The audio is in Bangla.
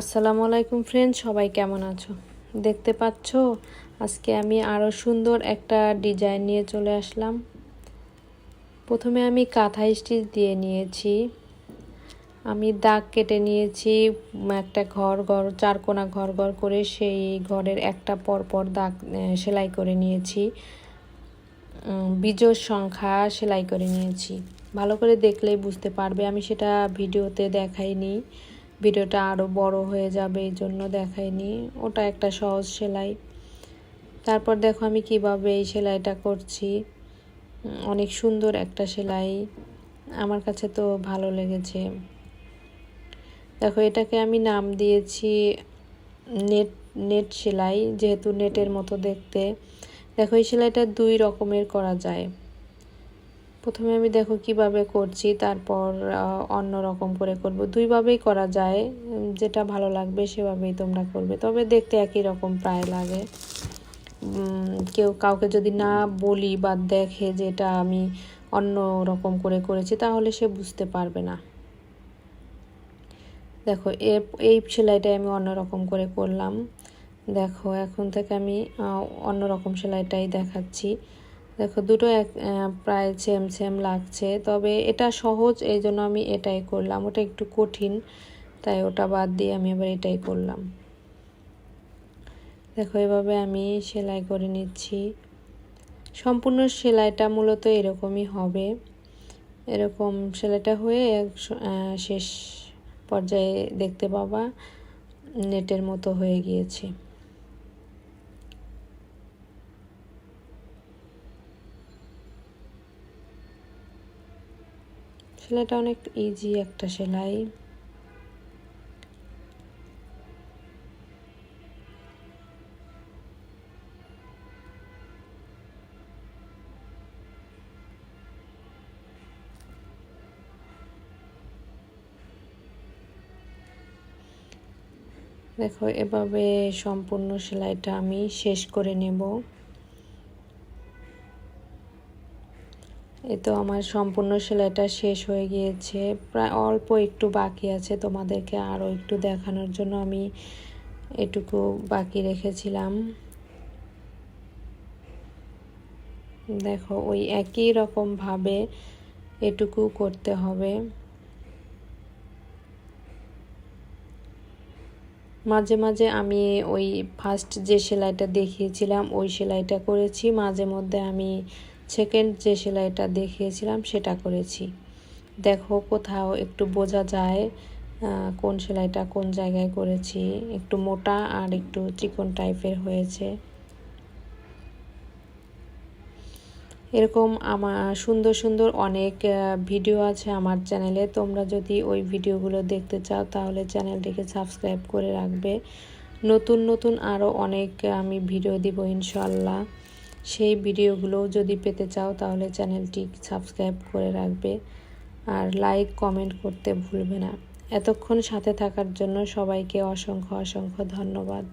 আসসালামু আলাইকুম ফ্রেন্ড সবাই কেমন আছো? দেখতে পাচ্ছ, আজকে আমি আরও সুন্দর একটা ডিজাইন নিয়ে চলে আসলাম। প্রথমে আমি কাঁথা স্টিচ দিয়ে নিয়েছি। আমি দাগ কেটে নিয়েছি, একটা ঘর ঘর চারকোনা ঘর ঘর করে সেই ঘরের একটা পর পর দাগ সেলাই করে নিয়েছি। বীজোর সংখ্যা সেলাই করে নিয়েছি। ভালো করে দেখলেই বুঝতে পারবে, আমি সেটা ভিডিওতে দেখাইনি। ভিডিওটা আরও বড় হয়ে যাবে, এই জন্য দেখাইনি। ওটা একটা সহজ সেলাই। তারপর দেখো আমি কীভাবে এই সেলাইটা করছি। অনেক সুন্দর একটা সেলাই। আমার কাছে তো ভালো লেগেছে। দেখো, এটাকে আমি নাম দিয়েছি নেট নেট সেলাই, যেহেতু নেটের মতো দেখতে। দেখো, এই সেলাইটা দুই রকমের করা যায়। প্রথমে আমি দেখো কীভাবে করছি, তারপর অন্য রকম করে করব। দুইভাবেই করা যায় যেটা ভালো লাগবে সেভাবেই তোমরা করবে। তবে দেখতে একই রকম প্রায় লাগে। কেউ কাউকে যদি না বলি বা দেখে যে এটা আমি অন্য রকম করে করেছি, তাহলে সে বুঝতে পারবে না। দেখো এই সেলাইটাই আমি অন্য রকম করে করলাম। দেখো, এখন থেকে আমি অন্য রকম সেলাইটাই দেখাচ্ছি। দেখো, দুটো এক প্রায় সেম সেম লাগছে। তবে এটা সহজ, এই জন্য আমি এটাই করলাম। ওটা একটু কঠিন, তাই ওটা বাদ দিয়ে আমি আবার এটাই করলাম। দেখো, এভাবে আমি সেলাই করে নিচ্ছি। সম্পূর্ণ সেলাইটা মূলত এরকমই হবে। এরকম সেলাইটা হয়ে শেষ পর্যায়ে দেখতে পাবা, নেটের মতো হয়ে গিয়েছে। সেলাইটা অনেক ইজি একটা সেলাই। দেখো এভাবে সম্পূর্ণ সেলাইটা আমি শেষ করে নেব। এ তো আমার সম্পূর্ণ সেলাইটা শেষ হয়ে গিয়েছে। প্রায় অল্প একটু বাকি আছে তোমাদেরকে আরও একটু দেখানোর জন্য আমি এটুকু বাকি রেখেছিলাম। দেখো, ওই একই রকমভাবে এটুকু করতে হবে। মাঝে মাঝে আমি ওই ফার্স্ট যে সেলাইটা দেখিয়েছিলাম, ওই সেলাইটা করেছি। মাঝে মধ্যে আমি সেকেন্ড যে সেলাইটা দেখিয়েছিলাম সেটা করেছি। দেখো কোথাও একটু বোঝা যায় কোন সেলাইটা কোন জায়গায় করেছি। একটু মোটা আর একটু চিকন টাইপের হয়েছে। এরকম আমার সুন্দর সুন্দর অনেক ভিডিও আছে আমার চ্যানেলে। তোমরা যদি ওই ভিডিওগুলো দেখতে চাও, তাহলে চ্যানেলটিকে সাবস্ক্রাইব করে রাখবে। নতুন নতুন আরও অনেক আমি ভিডিও দিব ইনশাল্লাহ সেই ভিডিওগুলো যদি পেতে চাও তাহলে চ্যানেলটি সাবস্ক্রাইব করে রাখবে আর লাইক, কমেন্ট করতে ভুলবে না। এতক্ষণ সাথে থাকার জন্য সবাইকে অসংখ্য অসংখ্য ধন্যবাদ।